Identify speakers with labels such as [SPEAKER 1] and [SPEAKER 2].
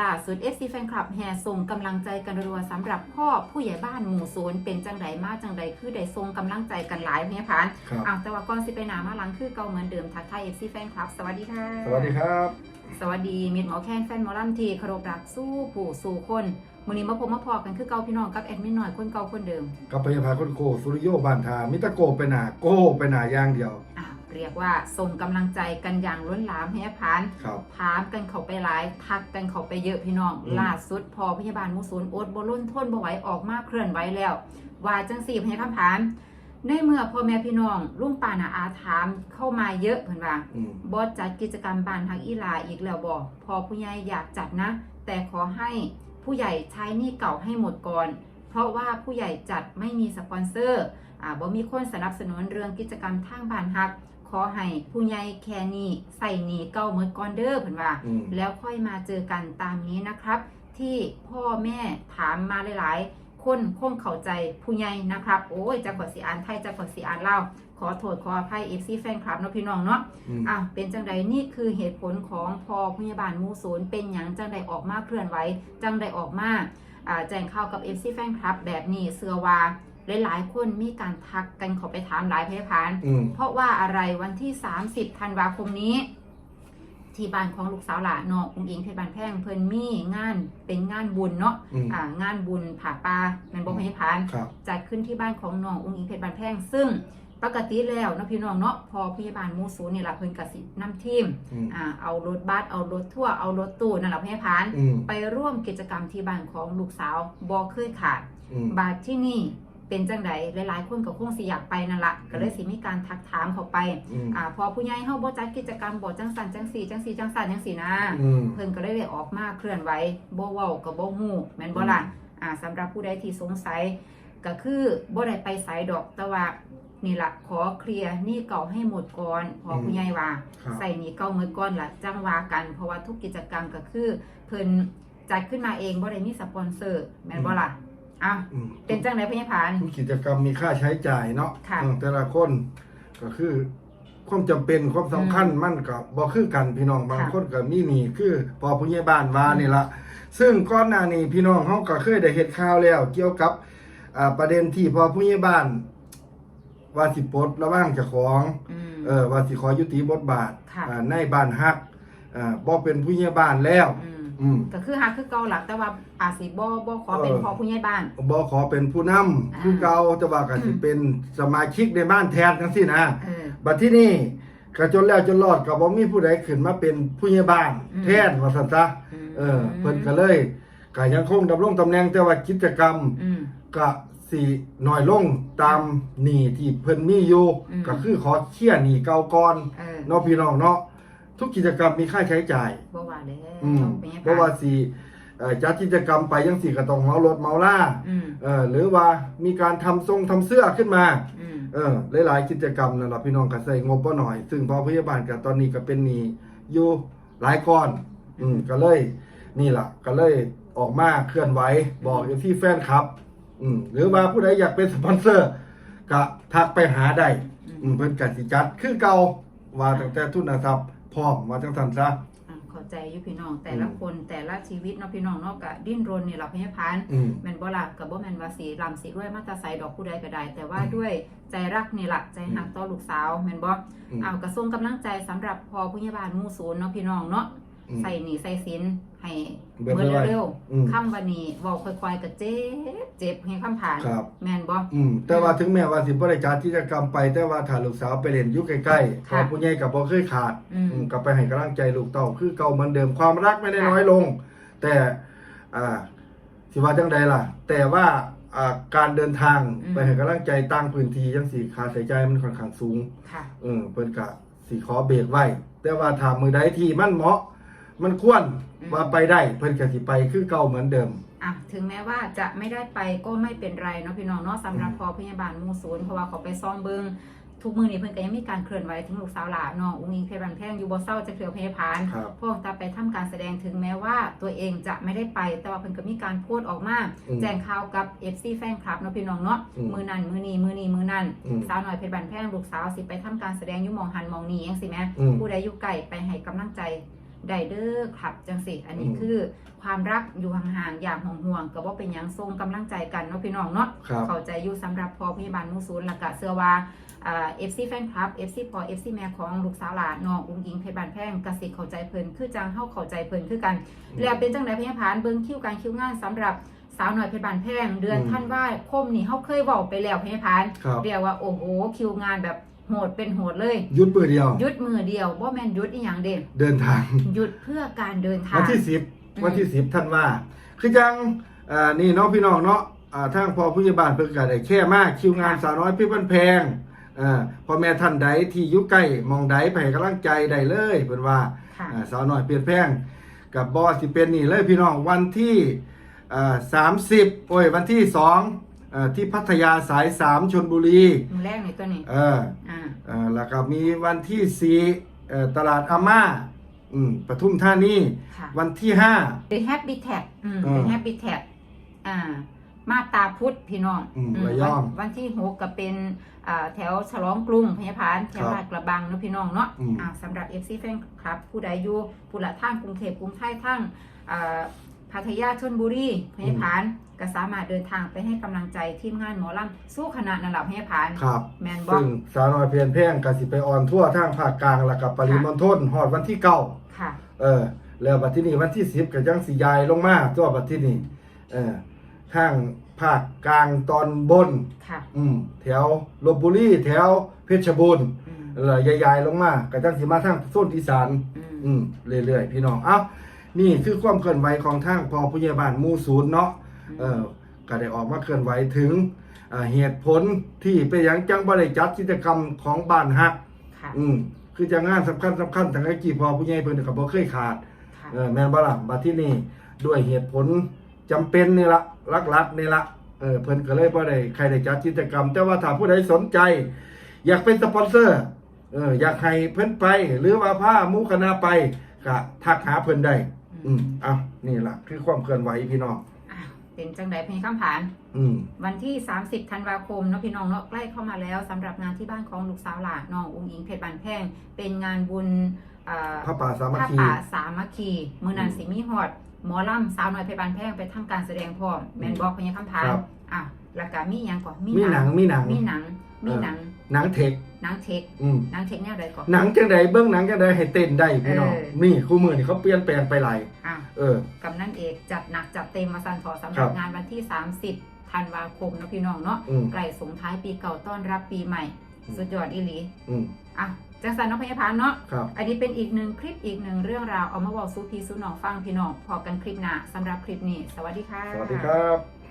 [SPEAKER 1] ล่าสุด FC แฟนคลับแห่ส่งกำลังใจกันรัวๆสำหรับพ่อผู้ใหญ่บ้านหมู่ศูนย์เป็นจังไดมาจังใดคือได้ส่งกำลังใจกันหลายเพียผ่าน
[SPEAKER 2] ครับ
[SPEAKER 1] อ้าวแต่ว่าก่อนสิไปหนามาหลังคือเก่าเหมือนเดิมทักทาย FC แฟนคลับ สวัสดีค่ะ
[SPEAKER 2] สวัสดีครับ
[SPEAKER 1] สวัสดีมิตรหมอแคนแฟนหมอลำทีเคารพรักสู้ผู้สู่คนมื้อนี้มาพบมาพอกันคือเก่าพี่น้องกับแอดมินหน่อยคนเก่าคนเดิม
[SPEAKER 2] กับพยาพาคนโกสุริโยบานทามิตะโกไปหนาโกไปหนาอย่างเดียว
[SPEAKER 1] อะ เรียกว่าส่งกำลังใจกันอย่างล้นหลามให้ผ่าน
[SPEAKER 2] ครับ
[SPEAKER 1] ถามกันเขาไปหลายทักกันเขาไปเยอะพี่น้อง
[SPEAKER 2] อืม
[SPEAKER 1] ล่าสุดพอพยาบาลหมูศูนย์อดบรุ่นทนบ่ไหวออกมาเคลื่อนไหวแล้ว ว่าจังสี่พยาคำถามในเมื่อพ่อแม่พี่น้องลุงป่านาอาถามเข้ามาเยอะเพิ่นว่า
[SPEAKER 2] อืม
[SPEAKER 1] บอสจัดกิจกรรมบานทักอีหลาอีกแล้วบ่พอผู้ใหญ่อยากจัดนะ แต่ขอให้ผู้ใหญ่ใช้หนี้เก่าให้หมดก่อน เพราะว่าผู้ใหญ่จัดไม่มีสปอนเซอร์อ่าบ่มีคนสนับสนุนเรื่องกิจกรรมทางบ้านฮัก ขอให้ผู้ใหญ่แค่นี้ใส่หนี้เก่าหมดก่อนเด้อเพิ่นว่า
[SPEAKER 2] อืม
[SPEAKER 1] แล้วค่อยมาเจอกันตามนี้นะครับ ที่พ่อแม่ถามมาหลายๆ คนคงเข้าใจผู้ใหญ่นะครับ โอ้ยจะขอสีอ่านไทยจะขอสีอ่านเล่าวขอโทษขออภัยเอฟซีแฟนคลับเนาะพี่น้องเนาะ
[SPEAKER 2] อืม
[SPEAKER 1] อะเป็นจังใดนี่คือเหตุผลของพอพยาบาลหมูศูนย์เป็นอย่างจังใดออกมาเคลื่อนไหวจังใดออกมาอ่าแจ้งข่าวกับเอฟซีแฟนคลับแบบนี้เสือว่า หลายๆ คนมีการทักกันเขอไปถามหลายพยาพาน
[SPEAKER 2] อืม
[SPEAKER 1] เพราะว่าอะไรวันที่ 30ธันวาคมนี้ ที่บ้านของลูกสาวหลานน้องอุ้งอิงเพชรบานแพงเพิ่นมีงานเป็นงานบุญเนาะ
[SPEAKER 2] อืม
[SPEAKER 1] อ่างานบุญผ่าป่าแมันบ่ให้พาน
[SPEAKER 2] ครับ
[SPEAKER 1] จัดขึ้นที่บ้านของน้องอุ้งอิงเพชรบานแพงซึ่งปกติแล้วเนาะพี่น้องเนาะพอพยาบาลหมูศูนย์นี่ล่ะเพิ่นก็สินำทีม
[SPEAKER 2] อืม
[SPEAKER 1] อ่าเอารถบัสเอารถทั่วร์เอารถตู้นั่นล่ะพี่พาน
[SPEAKER 2] อืม
[SPEAKER 1] ไปร่วมกิจกรรมที่บ้านของลูกสาวบ่เคยขาด
[SPEAKER 2] อืม
[SPEAKER 1] บาทที่นี่ เป็นจังไดหลายๆคนก็คงสิอยากไปนั่นละก็เลยสิมีการทักถามเขาไป
[SPEAKER 2] อืม
[SPEAKER 1] อ่าพอผู้ใหญ่เฮาบ่จัดกิจกรรมบ่จังสันจังสีจังสีจังสันจังสีนะ
[SPEAKER 2] อืม
[SPEAKER 1] เพิ่นก็เลยได้ออกมาเคลื่อนไหวบ่เว้าก็บ่ฮู้แม่นบ่ล่ะอ่าสำหรับผู้ใดที่สงสัย ก็คือบ่ได้ไปไสดอกแต่ว่านี่ล่ะขอเคลียร์หนี่เก่าให้หมดก่อนพอผู้ใหญ่ว่า
[SPEAKER 2] ครับ
[SPEAKER 1] ใส่หนี้เก่าหมดก่อนล่ะจังว่ากัน เพราะว่าทุกกิจกรรมก็คือ เพิ่นจัดขึ้นมาเองบ่ได้มีสปอนเซอร์แม่นบ่ล่ะ อ้าว
[SPEAKER 2] อืม
[SPEAKER 1] เป็นจังไดพญาพาน
[SPEAKER 2] ทุกกิจกรรมมีค่าใช้จ่ายเนาะ
[SPEAKER 1] ค่ะ
[SPEAKER 2] อืมแต่ละคนก็คือความจำเป็นความสำคัญมันก็บ่คือกันพี่น้องบาง
[SPEAKER 1] ค่ะ
[SPEAKER 2] คนก็มีหนี้คือพอผู้ใหญ่บ้านว่านี่ละซึ่งก่อนหน้านี้พี่น้องเฮาก็เคยได้เฮ็ดข่าวแล้ว เกี่ยวกับอ่าประเด็นที่พอผู้ใหญ่บ้าน ว่าสิปลดระหว่างเจ้าของ
[SPEAKER 1] อืม
[SPEAKER 2] เออว่าสิขอยุติบทบาท
[SPEAKER 1] ค่ะ
[SPEAKER 2] อ่าในบ้านฮักอ่าบ่เป็นผู้ใหญ่บ้านแล้ว
[SPEAKER 1] อืม
[SPEAKER 2] อืม
[SPEAKER 1] ก็คือหาคือเก่าหลักแต่ว่าอาจสิบ่บ่ขอเป็น
[SPEAKER 2] เออ
[SPEAKER 1] พอผู้ใหญ่บ้าน
[SPEAKER 2] บ่ขอเป็นผู้นำ
[SPEAKER 1] อ่า
[SPEAKER 2] คือเก่าแต่ว่าก็สิเป็นสมาชิกในบ้านแทนจังซี่นะ
[SPEAKER 1] เออ
[SPEAKER 2] บัดที่นี่ก็จนแล้วจนรอดก็บ่มีผู้ใดขึ้นมาเป็นผู้ใหญ่บ้าน
[SPEAKER 1] อืม
[SPEAKER 2] แทนว่าซั่นซะ
[SPEAKER 1] ม
[SPEAKER 2] เออเพิ่นก็เลยก็ยังคงดำรงตำแหน่งแต่ว่ากิจกรรม
[SPEAKER 1] อืม
[SPEAKER 2] ก็สิน้อยลงตามหนี้ที่เพิ่นมีอยู่
[SPEAKER 1] อืม
[SPEAKER 2] ก็คือขอเคลียร์หนี้เก่าก่อน
[SPEAKER 1] เออ
[SPEAKER 2] เนาะพี่น้องเนาะ ทุกกิจกรรมมีค่าใช้จ่าย
[SPEAKER 1] บ่ว่าแล้ว
[SPEAKER 2] อืม
[SPEAKER 1] เป็นไง
[SPEAKER 2] เพราะว่าสิเอ่อจัดกิจกรรมไปยังสิก็ต้องเมารถเมาล่า
[SPEAKER 1] อืม
[SPEAKER 2] เออหรือว่ามีการทำทรงทำเสื้อขึ้นมา
[SPEAKER 1] อืม
[SPEAKER 2] เออหลายๆกิจกรรมนั่นล่ะพี่น้องก็ใส่งบบ่หน่อย ซึ่งพอพยาบาลก็ตอนนี้ก็เป็นหนี้อยู่หลายก้อน อืมก็เลย นี่ล่ะ ก็เลยออกมาเคลื่อนไหวบอกอยู่ที่แฟนคลับ อืมหรือว่าผู้ใดอยากเป็นสปอนเซอร์ก็ทักไปหาได้อืมเพิ่นก็สิจัดคือเก่าว่าตั้งแต่ทุนทรัพย์ พร้อมว่าจังซั่นซะ
[SPEAKER 1] อ่าเข้าใจอยู่พี่น้องแต่ละ
[SPEAKER 2] อืม
[SPEAKER 1] คนแต่ละชีวิตเนาะพี่น้องเนาะก็ดิ้นรนนี่ล่ะพญาพาน
[SPEAKER 2] อืม
[SPEAKER 1] แม่นบ่ล่ะก็บ่แม่นว่าสีลำสีด้วยมาแตาใสดอกผู้ใดก็ได้ แต่ว่าด้วยใจรักนี่ล่ะใจหักต่อลูกสาวแม่นบ่
[SPEAKER 2] อืม
[SPEAKER 1] เอากระทรวงกำลังใจสำหรับพอผู้ใหญ่บ้านหมู่ศูนย์เนาะพี่น้องเนาะ
[SPEAKER 2] อืม
[SPEAKER 1] ใส่หนีใส่สิน ให้
[SPEAKER 2] เบิด
[SPEAKER 1] เมื่อ
[SPEAKER 2] ไว้
[SPEAKER 1] เร็ว
[SPEAKER 2] อืม
[SPEAKER 1] ๆค่ำวันนี้เว้าค่อยๆก็เจ็บเจ็บให้คำผ่าน
[SPEAKER 2] ครับ
[SPEAKER 1] แม่นบ่
[SPEAKER 2] อืมแต่ว่าถึงแม้ว่าสิบ่ได้จัดกิจกรรมไป แต่ว่าถ้าลูกสาวไปเล่นอยู่ใกล้ๆพ
[SPEAKER 1] ค่ะ
[SPEAKER 2] อผู้ใหญ่ก็บ่เคยขาด
[SPEAKER 1] อืม
[SPEAKER 2] อืมก็ไปให้กำลังใจลูกเต้าคือเก่าเหมือนเดิมความรักไม่ได้น้อยลง แต่อ่าสิว่าจังใดล่ะ แต่ว่าอ่าการเดินทาง
[SPEAKER 1] อืม
[SPEAKER 2] ไปให้กำลังใจต่างพื้นที่จังสี่ค่าใช้จ่ายมันค่อนข้างสูง
[SPEAKER 1] ค่ะ
[SPEAKER 2] เออเพิ่นก็สิขอเบรกไว้ แต่ว่าถ้ามือใดที่มันเหมาะ มันควร
[SPEAKER 1] อืม
[SPEAKER 2] ว่าไปได้เพิ่นก็สิไปคือเก่าเหมือนเดิม
[SPEAKER 1] อะถึงแม้ว่าจะไม่ได้ไปก็ไม่เป็นไรเนาะพี่น้องเนาะสำหรับ
[SPEAKER 2] อืม
[SPEAKER 1] พอพยาบาลหมู่ศูนย์เพราะว่าเขาไปซ่อมเบิงทุกมือนี้เพิ่นก็ยังมีการเคลื่อนไหวถึงลูกสาวหลานเนาะอุ้งอิงเพชรบันแพงอยู่บ่เศร้าจะเคลียวพยาพาน
[SPEAKER 2] ครับ
[SPEAKER 1] พวกตาไปทำการแสดงถึงแม้ว่าตัวเองจะไม่ได้ไป แต่ว่าเพิ่นก็มีการโพสต์ออกมา
[SPEAKER 2] อืม
[SPEAKER 1] แจ้งข่าวกับ FC แฟนคลับเนาะพี่น้องเนาะ
[SPEAKER 2] อืม
[SPEAKER 1] มือนั้นมือนี้มือนี้มือนั้น
[SPEAKER 2] อืม
[SPEAKER 1] สาวหน่อยเพชรบันแพงลูกสาวสิไปทำการแสดงอยู่หมองหันหมองนี้จังซี่แหม
[SPEAKER 2] อืม
[SPEAKER 1] ผู้ใดอยู่ไกลไปให้กำลังใจ ได้เด้อครับจังสิอันนี้
[SPEAKER 2] อืม
[SPEAKER 1] คือความรักอยู่ห่างๆอย่างห่วงๆก็บ่เป็นหยังทรงกำลังใจกันเนาะพี่น้องเนาะ
[SPEAKER 2] ครับ
[SPEAKER 1] เข้าใจอยู่สำหรับพอพยาบาลหมูศูนย์และก็เสื้อว่าอ่า FC แฟนคลับ FC พอ FC แม่ของลูกสาวหลานน้องอุ้งยิงเพชรบานแพงกสิเข้าใจเพิ่นคือจังเฮาเข้าใจเพิ่นคือกัน แล้วเป็นจังไดพยาผานเบิ่งคิวการคิวงานสำหรับสาวหน่อยเพชรบานแพงเดือน
[SPEAKER 2] อืม
[SPEAKER 1] ท่านว่าคมนี่เฮาเคยเว้าไปแล้วพยาผาน
[SPEAKER 2] ครับ
[SPEAKER 1] เรียกว่าโอ้โหคิวงานแบบ โหดเป็นโหดเลย
[SPEAKER 2] หยุดมือเดียว
[SPEAKER 1] หยุดมือเดียวบ่แม่นหยุดอีหยังเด้
[SPEAKER 2] เดินทาง
[SPEAKER 1] หยุดเพื่อการเดินทา
[SPEAKER 2] วัน
[SPEAKER 1] ง
[SPEAKER 2] ที่สิบ
[SPEAKER 1] อืม
[SPEAKER 2] วันที่สิบท่านว่า คือจังอ่านี่เนาะพี่น้องเนาะอ่าทางพอผู้ใหญ่บ้านเพิ่นก็ได้แค่มากคิวงานสาวน้อยพี่บ้านแพงอ่าพ่อแม่ท่านใดที่อยู่ใกล้หมองใดไปให้กำลังใจได้เลยเพิ่นว่า
[SPEAKER 1] ค่ะ
[SPEAKER 2] อ่าสาวน้อยเปลี่ยนแพงกับบอสิเป็นนี่เลยพี่น้องวันที่อ่าสามสิบโอ้ยวันที่สอง อ่าที่พัทยาสายสามชนบุรี
[SPEAKER 1] มือแรกในตัวนี้
[SPEAKER 2] เออ
[SPEAKER 1] อ่า
[SPEAKER 2] เอ่อแล้วก็มีวันที่สี่เอ่อตลาดอาม่าอืมปทุมธานี
[SPEAKER 1] ค่ะ
[SPEAKER 2] วันที่ห้า
[SPEAKER 1] เป็น Habitat อืม
[SPEAKER 2] อืม
[SPEAKER 1] เป็น Habitat อ่า มาตาพุทธพี่น้อง
[SPEAKER 2] อืม
[SPEAKER 1] อืม
[SPEAKER 2] ระยอง
[SPEAKER 1] วันวันที่หกก็เป็นอ่าแถวฉลองกรุงพยาพานแถว
[SPEAKER 2] ครับ
[SPEAKER 1] ลาดกระบังเนาะพี่น้องเนาะ
[SPEAKER 2] อืม
[SPEAKER 1] อ่าสำหรับ FC แฟนคลับ ผู้ใดอยู่ผู้ละทางกรุงเทพกรุงไทยทางอ่า พัทยาชลบุรีพยาพานก็สามารถเดินทางไปให้กำลังใจทีมงานหมอลำสู้คณะนั่นแหละพยาพาน
[SPEAKER 2] ครับ
[SPEAKER 1] แมนบอก
[SPEAKER 2] ซึ่งสาวน้อยเพียนแพงกสิไปออนทั่วทางภาคกลางแล้วก็ปริมณฑลฮอดวันที่เก้า
[SPEAKER 1] ค่ะ
[SPEAKER 2] เออ แล้วบัดที่นี่วันที่สิบก็ยังสิยายลงมาตัวบัดที่นี่เออทางภาคกลางตอนบน
[SPEAKER 1] ค่ะ
[SPEAKER 2] อืมแถวลบบุรีแถวเพชรบูรณ์
[SPEAKER 1] อืม
[SPEAKER 2] แล้วยายๆลงมาก็จังสิมาทางโซนอีสาน
[SPEAKER 1] อืม
[SPEAKER 2] อืมเรื่อยๆพี่น้องเอ้า นี่คือความเคลื่อนไหวของทางพอผู้ใหญ่บ้านหมู่ศูนย์เนาะเออก็ได้ออกมาเคลื่อนไหวถึงอ่าเหตุผลที่ไปนหยังจังบ่ได้จัดกิจกรรมของบ้านฮัก
[SPEAKER 1] ค่ะ
[SPEAKER 2] อืมคือจะงานสำคัญสำคัญทางไอ้กี่พอผู้ใหญ่เพิ่นก็บ่เคยขาด
[SPEAKER 1] ค่ะ
[SPEAKER 2] เออแม่นบ่ล่ะบัดที่นี่ด้วยเหตุผลจำเป็นนี่ละหลักๆนี่ละเออเพิ่นก็เลยบ่ได้ใครได้จัดกิจกรรม แต่ว่าถ้าผู้ใดสนใจ อยากเป็นสปอนเซอร์เอออยากให้เพิ่นไป หรือว่าพาหมู่คณะไปก็ทักหาเพิ่นได้ อืมเอ้านี่ล่ะคือความเคลื่อนไหวพี่น้อง
[SPEAKER 1] อะเป็นจังไดเพลงคำผาน
[SPEAKER 2] อืม
[SPEAKER 1] วันที่ 30 ธันวาคมเนาะพี่น้องเนาะใกล้เข้ามาแล้วสำหรับงานที่บ้านของลูกสาวหลานน้องอุ้งอิงเพชรบานแพงเป็นงานบุญอ่า
[SPEAKER 2] พระป่าสามัค
[SPEAKER 1] ผ้า
[SPEAKER 2] คี
[SPEAKER 1] ป่าสามัคคีมือนัน
[SPEAKER 2] อืม
[SPEAKER 1] สิมีฮอดหมอลำสาวน้อยเพชรบานแพงไปทำการแสดงพร้อมแมนบอกเพลงคำผาน
[SPEAKER 2] ครับ
[SPEAKER 1] อะแล้วก็มีหยังก่อน
[SPEAKER 2] มีหนัง มีหนัง
[SPEAKER 1] มีหนังมีหนัง
[SPEAKER 2] หนังเทค
[SPEAKER 1] หนังเทค
[SPEAKER 2] อืม
[SPEAKER 1] หนังเทคแนวใดก่อน
[SPEAKER 2] หนังจังใดเบื้องหนังจังใดให้เต้นได้พี่น้อง
[SPEAKER 1] เออ
[SPEAKER 2] นี่คู่มือนี่เขาเปลี่ยนแปลงไปหลาย
[SPEAKER 1] อะ
[SPEAKER 2] เออ
[SPEAKER 1] กำนันเอกจัดหนักจัดเต็มมาสันพอสำห
[SPEAKER 2] ครั
[SPEAKER 1] รับบ งานวันที่ 30ธันวาคมเนาะพี่น้องเนาะ
[SPEAKER 2] อืม
[SPEAKER 1] ไกลส่งท้ายปีเก่าต้อนรับปีใหม่
[SPEAKER 2] อืม
[SPEAKER 1] สุดยอดอีหลี
[SPEAKER 2] อืม
[SPEAKER 1] อะจังสันเน้องพยาพานเนาะ
[SPEAKER 2] ครับ
[SPEAKER 1] อันนี้เป็นอีกหนึ่งคลิปอีกหนึ่งเรื่องราวเอามาบอกสู้พี่สู้น้องฟังพี่น้องพอกันคลิปหน้าสำหรับคลิปนี้ สวัสดีค่ะ
[SPEAKER 2] สวัสดีครับ